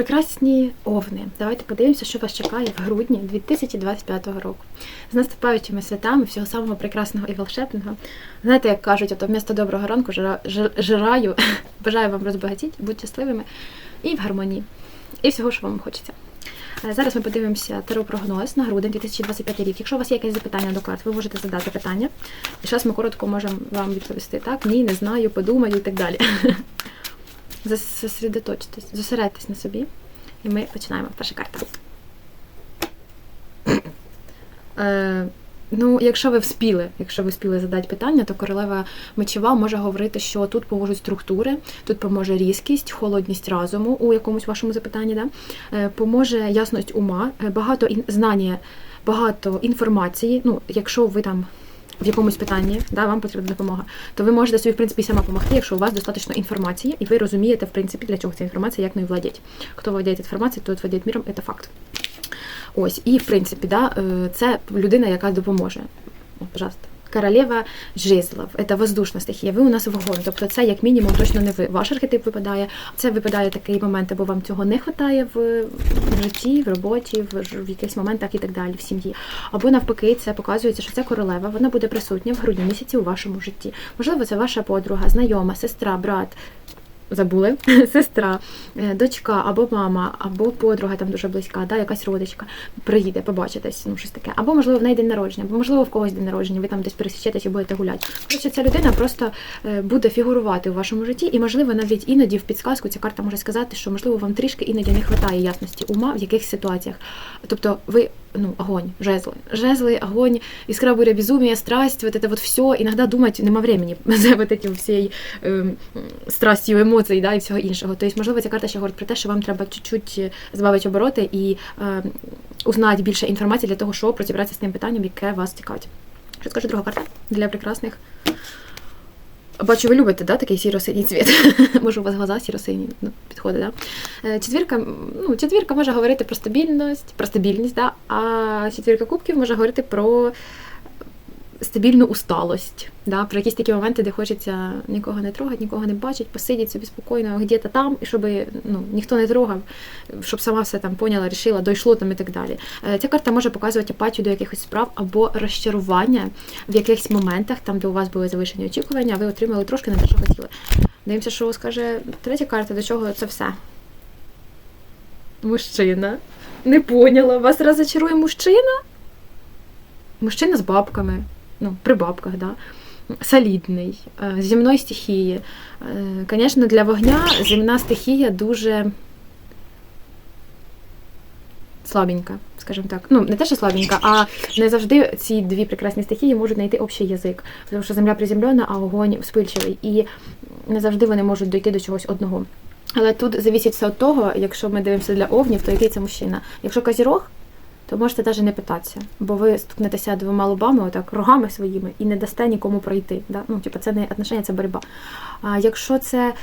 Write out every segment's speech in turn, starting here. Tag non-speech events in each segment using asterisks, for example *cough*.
Прекрасні овни. Давайте подивимося, що вас чекає в грудні 2025 року. З наступаючими святами, всього самого прекрасного і волшебного. Знаєте, як кажуть, ото вмісто доброго ранку жира, жираю. *laughs* Бажаю вам розбагатіть, будьте щасливими і в гармонії. І всього, що вам хочеться. Е, Зараз ми подивимося таро-прогноз на грудень 2025 рік. Якщо у вас є якесь запитання до карт, ви можете задати питання. І зараз ми коротко можемо вам відповісти. Так, ні, не знаю, подумаю і так далі. *laughs* Зосередоточтесь, зосередьтесь на собі. І ми починаємо. Перша карта. Е, ну, якщо ви вспіли, якщо ви вспіли задати питання, то королева мечова може говорити, що тут поможуть структури, тут поможе різкість, холодність разуму у якомусь вашому запитанні, да? е, поможе ясність ума, е, багато знання, багато інформації. Ну, якщо ви там в якомусь питанні, да, вам потрібна допомога, то ви можете собі, в принципі, сама допомогти, якщо у вас достатньо інформації, і ви розумієте, в принципі, для чого ця інформація, як нею владіть. Хто владіє інформацією, той владіє міром, це факт. Ось, і в принципі, да, е, це людина, яка допоможе. Пожалуйста. Королева жезлов, це воздушна стихія. Ви у нас вогонь. Тобто це як мінімум точно не ви. Ваш архетип випадає. Це випадає такий момент, або вам цього не вистачає в, житті, в роботі, в якихось моментах і так далі, в сім'ї. Або навпаки, це показується, що ця королева вона буде присутня в грудні місяці у вашому житті. Можливо, це ваша подруга, знайома, сестра, брат. Забули *laughs* сестра, е, дочка або мама, або подруга там дуже близька, да, якась родичка приїде, побачитесь, ну щось таке. Або можливо в неї день народження, або можливо в когось день народження, ви там десь пересічетесь і будете гуляти. Коротше, ця людина просто е, буде фігурувати у вашому житті, і можливо навіть іноді в підсказку ця карта може сказати, що можливо вам трішки іноді не вистачає ясності ума в якихось ситуаціях. Тобто ви ну огонь, жезли, Жезлы, огонь, искра буря, безумие, страсть, вот это вот все. Иногда думать нема времени *laughs* за вот этим всей ем, страстю емоцій, да, і всього іншого. Тобто, можливо, ця карта ще говорить про те, що вам треба чуть-чуть збавити обороти і е, узнати більше інформації для того, щоб розібратися з тим питанням, яке вас цікавить. Що скаже друга карта для прекрасних? Бачу, ви любите, да, такий сіро-синій цвіт. *laughs* Може, у вас глаза сіро-сині ну, підходить, да? Е, Четвірка, ну, четвірка може говорити про стабільність, про стабільність, да? а четвірка кубків може говорити про стабільну усталость, да? про якісь такі моменти, де хочеться нікого не трогати, нікого не бачити, посидіти собі спокійно где-то там, і щоб ну, ніхто не трогав, щоб сама все там поняла, рішила, дійшло там і так далі. Е, Ця карта може показувати апатію до якихось справ або розчарування в якихось моментах, там, де у вас були завишені очікування, а ви отримали трошки не те, що хотіли. Дивимося, що скаже третя карта, до чого це все. Мужчина. Не поняла. Вас розочарує мужчина? Мужчина з бабками. Ну, при бабках, да. Солідний, е, з земної стихії. Звісно, для вогня земна стихія дуже слабенька, скажімо так. Ну, не те, що слабенька, а не завжди ці дві прекрасні стихії можуть знайти общий язик. Тому що земля приземлена, а огонь вспильчивий. І не завжди вони можуть дойти до чогось одного. Але тут завісить все від того, якщо ми дивимося для овнів, то який це мужчина. Якщо козірог, то можете навіть не питатися, бо ви стукнетеся двома лобами, отак, рогами своїми, і не дасте нікому пройти. Да? Ну, типу, це не отношення, це боротьба. А якщо це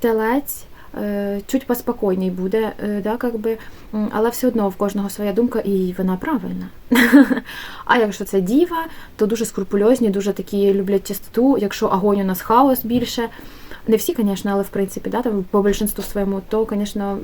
телець, е, чуть поспокійний буде, е, да, как би, але все одно в кожного своя думка, і вона правильна. *laughs* А якщо це діва, то дуже скрупульозні, дуже такі люблять чистоту. Якщо огонь у нас хаос більше, не всі, звісно, але в принципі, да, там, по більшинству своєму, то, звісно,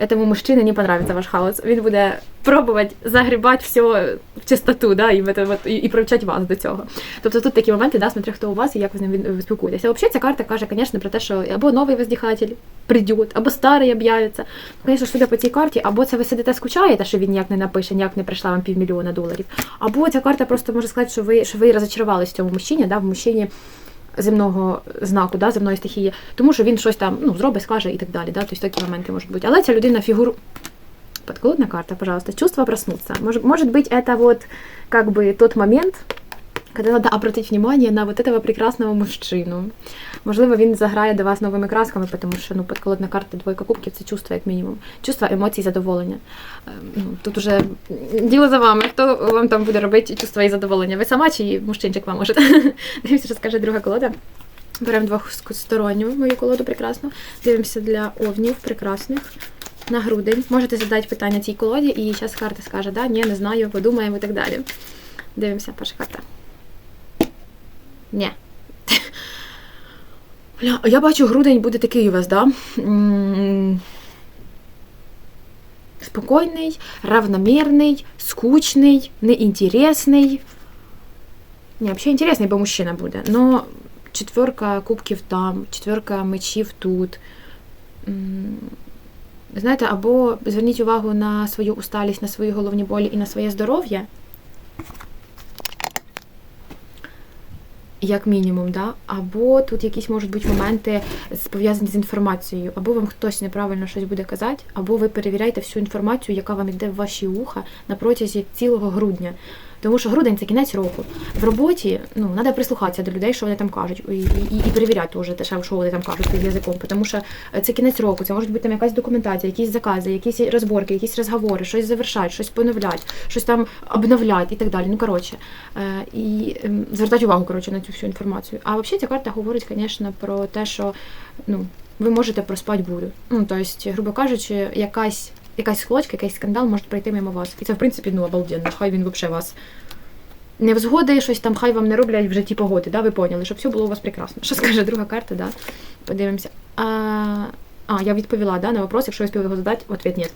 этому мужчине не понравится ваш хаос. Він буде пробувати загрібати все в чистоту, да, і, і, і привчати вас до цього. Тобто тут такі моменти, да, смотря хто у вас і як ви з ним спілкуєтеся. Взагалі ця карта каже, звісно, про те, що або новий воздихатель прийде, або старий об'явиться. Звісно, судя по цій карті, або це ви сидите скучаєте, що він ніяк не напише, ніяк не прийшла вам півмільйона доларів. Або ця карта просто може сказати, що ви, що ви розочарувалися в цьому мужчині, да, в мужчині земного знаку, да, земної стихії, тому що він щось там ну, зробить, скаже і так далі. Да, тобто такі моменти можуть бути. Але ця людина фігуру. Подколодная карта, пожалуйста. Чувство проснуться. Может, может быть, это вот как бы тот момент, когда надо обратить внимание на вот этого прекрасного мужчину. Можливо, він заграє до вас новими красками, тому що ну, подколодна карта двойка кубків це чувство, як мінімум. Чувство емоцій, задоволення. Ем, Ну, тут уже діло за вами. Хто вам там буде робити чувство і задоволення? Ви сама чи мужчинчик вам може? *laughs* Дивимося, що друга колода. Беремо двохсторонню мою колоду прекрасну. Дивимося для овнів прекрасних на грудень. Можете задати питання цій колоді, і зараз карта скаже, да, ні, не знаю, подумаємо і так далі. Дивимося, перша карта. Ні. Бля, я бачу, грудень буде такий у вас, да? М, спокойный, равномерный, скучный, неинтересный. Не, вообще интересный, бо мужчина буде. Но четверка кубків там, четверка мечів тут. М, Знаєте, або зверніть увагу на свою усталість, на свої головні болі і на своє здоров'я. Як мінімум, да? або тут якісь можуть бути моменти пов'язані з інформацією, або вам хтось неправильно щось буде казати, або ви перевіряєте всю інформацію, яка вам йде в ваші уха на протязі цілого грудня. Тому що грудень це кінець року. В роботі ну треба прислухатися до людей, що вони там кажуть, і, і, і перевіряти вже те, що вони там кажуть під язиком. Тому що це кінець року, це може бути там якась документація, якісь закази, якісь розборки, якісь розговори, щось завершати, щось поновляти, щось там обновляти і так далі. Ну коротше, е, і ем, звертати увагу коротше на цю всю інформацію. А взагалі ця карта говорить, звісно, про те, що ну ви можете проспати бурю. Ну тобто, грубо кажучи, якась. Якась схлочка, якийсь скандал може пройти мимо вас. І це, в принципі, ну, обалденно. Хай він взагалі вас не взгоди, щось там хай вам не роблять в житті погоди, да? ви поняли, щоб все було у вас прекрасно. Що скаже друга карта, да? Подивимося. А, а я відповіла да, на вопрос, якщо я спіли його задати, відповідь ні.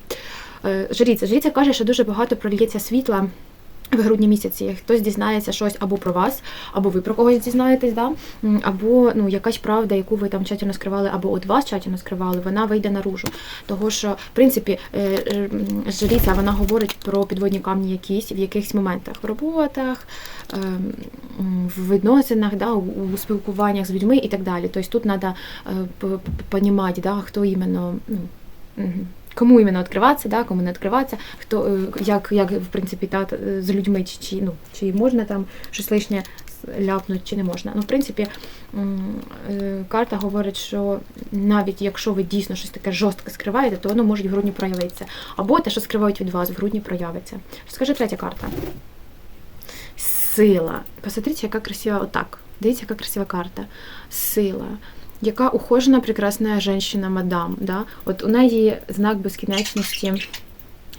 Е, Жріця. Жріця каже, що дуже багато прольється світла в грудні місяці. Хтось дізнається щось або про вас, або ви про когось дізнаєтесь, да? Або ну, якась правда, яку ви там тщательно скривали, або від вас тщательно скривали, вона вийде наружу. Того що, в принципі, е, е, жриця вона говорить про підводні камні якісь в якихось моментах в роботах, е, в відносинах, да, у, спілкуваннях з людьми і так далі. Тобто тут треба розуміти, да, хто іменно. Ну. Кому іменно відкриватися, да, кому не відкриватися, хто е, як, як в принципі та, з людьми, чи, чи, ну, чи можна там щось лишнє ляпнути, чи не можна. Ну, в принципі, е, карта говорить, що навіть якщо ви дійсно щось таке жорстке скриваєте, то воно може в грудні проявитися. Або те, що скривають від вас, в грудні проявиться. Скажи третя карта. Сила. Посмотрите, яка красива отак. Дивіться, яка красива карта. Сила. Яка ухожена, прекрасна женщина, мадам. Да? От у неї знак безкінечності,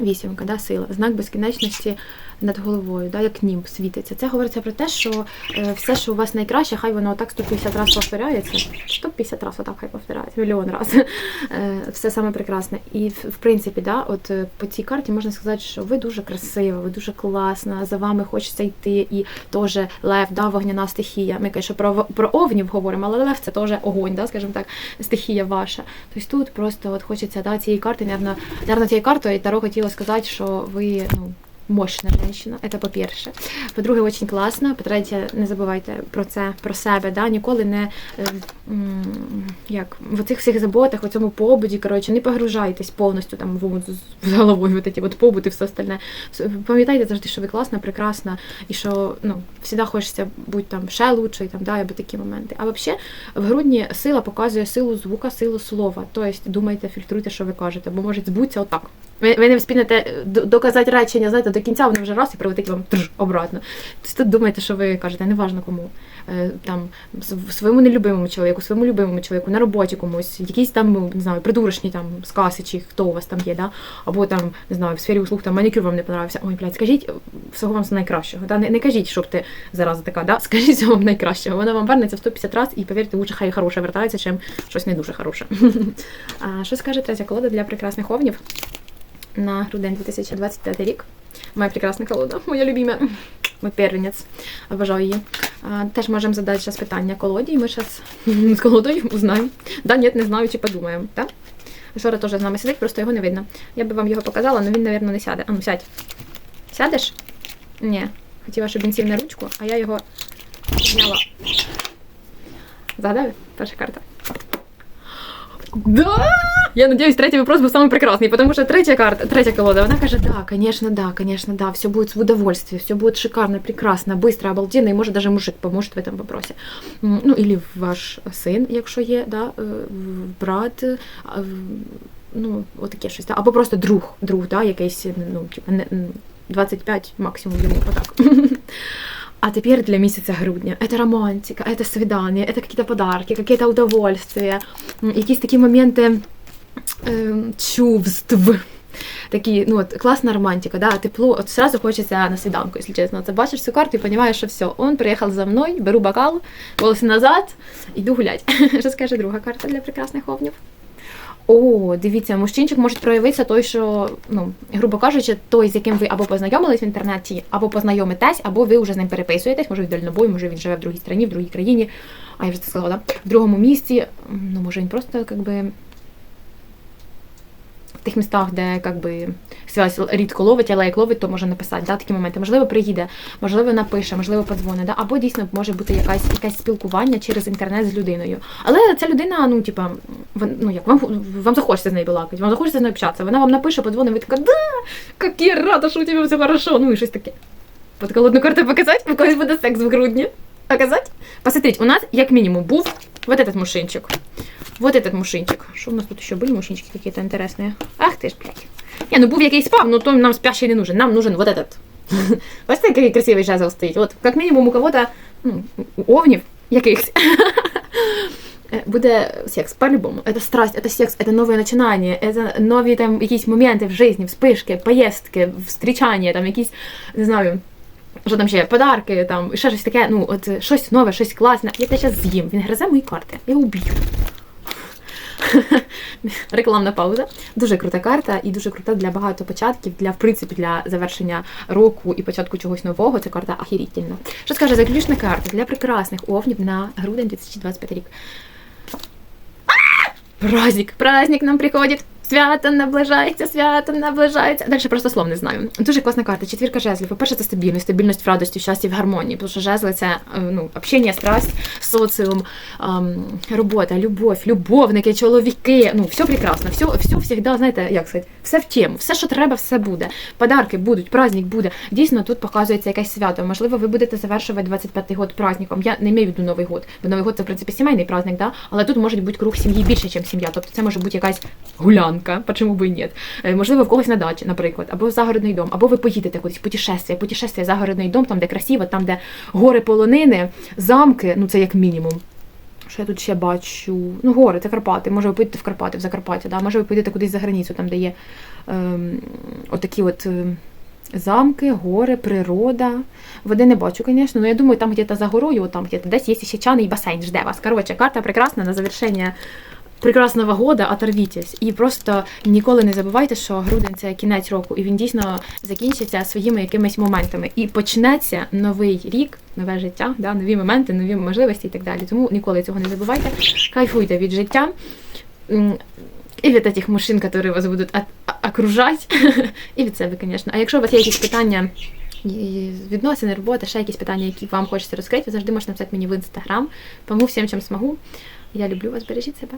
вісімка, да, сила, знак безкінечності над головою, да, як німб світиться. Це говориться про те, що е, все, що у вас найкраще, хай воно отак 150 разів повторяється. 150 разів отак хай повторяється, мільйон разів. Е, все саме прекрасне. І в, принципі, да, от е, по цій карті можна сказати, що ви дуже красива, ви дуже класна, за вами хочеться йти. І теж лев, да, вогняна стихія. Ми конечно, про, про овнів говоримо, але лев це теж огонь, да, скажімо так, стихія ваша. Тобто тут просто от хочеться да, цієї карти, наверно, цією картою Таро хотіло сказати, що ви ну, мощна женщина, це по-перше. По-друге, дуже класно. По-третє, не забувайте про це, про себе. Да? Ніколи не е, як, в цих всіх заботах, у цьому побуді, коротше, не погружайтесь повністю там в, з- головою, от ці от побут і все остальне. Пам'ятайте завжди, що ви класна, прекрасна, і що ну, завжди хочеться бути там ще лучше, там, да, або такі моменти. А взагалі, в грудні сила показує силу звука, силу слова. Тобто думайте, фільтруйте, що ви кажете, бо може збутися отак. Ви, не вспінете доказати речення, знаєте, до кінця воно вже раз і прилетить вам трж, обратно. Тобто тут думайте, що ви кажете, неважно кому. Е, Там своєму нелюбимому чоловіку, своєму любимому чоловіку, на роботі комусь, якісь там, ну, не знаю, придурочні там скази, чи хто у вас там є, да? або там, не знаю, в сфері услуг там манікюр вам не понравився. Ой, блядь, скажіть всього вам найкращого. Да? Не, не кажіть, щоб ти зараза така, да? *laughs* скажіть всього вам найкращого. Вона вам вернеться в 150 разів і повірте, лучше хай хороше вертається, чим щось не дуже хороше. *laughs* А що скаже третя колода для прекрасних овнів? На грудень 2025 рік. Моя прекрасна колода, моя любима. Мой первенець. Обожаю її. А, теж можемо задати зараз питання колоді, і ми зараз з колодою узнаємо. Да, ні, не знаю, чи подумаємо. Так? Жора теж з нами сидить, просто його не видно. Я би вам його показала, але він, мабуть, не сяде. А ну сядь. Сядеш? Ні. Хотіла, щоб він сів на ручку, а я його зняла. Загадали? Перша карта. Да! Я надеюсь, третий вопрос был самый прекрасный, потому что третья карта, третья колода, она каже, да, конечно, да, конечно, да, все будет в удовольствии, все будет шикарно, прекрасно, быстро, обалденно, и может даже мужик поможет в этом вопросе. М, Ну, или ваш сын, якщо є, да, е, брат, е, а, в- ну, отаке щось, да, або просто друг, друг, да, якийсь, ну, типу, не, м, 25 максимум йому, отак. *laughs* А теперь для месяца грудня это романтика, это свидание, это какие-то подарки, какие-то удовольствия, м, якісь такі моменти ем, чувств. Такі, ну от класна романтика, да, тепло, от сразу хочеться на свіданку, якщо чесно. Це бачиш цю карту і розумієш, що все, он приїхав за мною, беру бокал, волоси назад, іду гулять. *laughs* Що скаже друга карта для прекрасних овнів? О, дивіться, мужчинчик може проявитися той, що, ну, грубо кажучи, той, з яким ви або познайомились в інтернеті, або познайомитесь, або ви вже з ним переписуєтесь, може він дальнобой, може він живе в другій країні, в другій країні, а я вже це сказала, да? в другому місті. Ну, може він просто як би. В тих містах, де як би, связь рідко ловить, але як ловить, то може написати да, такі моменти. Можливо, приїде, можливо, напише, можливо, подзвонить, да? або дійсно може бути якась, якесь спілкування через інтернет з людиною. Але ця людина, ну, типа, ну, як, вам, вам захочеться з нею балакати, вам захочеться з нею общатися. Вона вам напише, подзвонить, ви така, да, як рада, що у тебе все хорошо. Ну і щось таке. Подколодну карту показати, у когось буде секс в грудні. Показати? Посмотрите, у нас, як мінімум, був вот этот мужчинчик. Вот этот мужчинчик. Що у нас тут ще були мужчинчики какие-то интересные? Ах ти ж, блядь. Не, ну був якийсь спав, ну то нам спящий не нужен. Нам нужен вот этот. *laughs* Бачите, який красивий жезл стоїть? От, як мінімум, у кого-то, ну, у овнів якихось. *laughs* Е, Буде секс по-любому. Это страсть, это секс, это новое начинание, это нові там якісь моменти в житті, вспишки, поїздки, встрічання, там якісь, не знаю, що там ще, подарки, там, і ще щось таке, ну, от щось нове, щось класне. Я те зараз з'їм, він гризе мої карти, я його уб'ю. *laughs* Рекламна пауза. Дуже крута карта і дуже крута для багато початків, для в принципі для завершення року і початку чогось нового. Ця карта ахірітельна. Що скаже заключна карта для прекрасних овнів на грудень 2025 рік. Праздник, праздник нам приходить. Свято наближається, свято наближається. Далі просто слов не знаю. Дуже класна карта. Четвірка жезлів. По-перше, це стабільність, стабільність в радості, в щасті, в гармонії. Тому що жезли це е, ну, общення, страсть, соціум, ем, робота, любов, любовники, чоловіки. Ну, все прекрасно, все, все завжди, знаєте, як сказати, все в тему, все, що треба, все буде. Подарки будуть, праздник буде. Дійсно, тут показується якесь свято. Можливо, ви будете завершувати 25-й год праздником. Я не маю в виду Новий год, бо Новий год це в принципі сімейний праздник, да? але тут може бути круг сім'ї більше, ніж сім'я. Тобто це може бути якась гулянка, почему би і ні. Е, Можливо, в когось на дачі, наприклад, або в загородний дом, або ви поїдете кудись, путешествие, путешествие, загородний дом, там, де красиво, там, де гори полонини, замки, ну це як мінімум. Що я тут ще бачу? Ну, гори, це Карпати. Може, ви поїдете в Карпати, в Закарпаття, да? може ви поїдете кудись за границю, там, де є ем, отакі от. ем, Замки, гори, природа. Води не бачу, звісно, але я думаю, там где-то за горою, там где-то десь є ще чаний басейн, жде вас. Коротше, карта прекрасна на завершення прекрасного года, оторвітесь. І просто ніколи не забувайте, що грудень це кінець року, і він дійсно закінчиться своїми якимись моментами. І почнеться новий рік, нове життя, да, нові моменти, нові можливості і так далі. Тому ніколи цього не забувайте. Кайфуйте від життя. І від тих мужчин, які вас будуть окружати, *laughs* і від себе, звісно. А якщо у вас є якісь питання, відносини, роботи, ще якісь питання, які вам хочеться розкрити, ви завжди можете написати мені в інстаграм. Помогу всім, чим змогу. Я люблю вас, бережіть себе.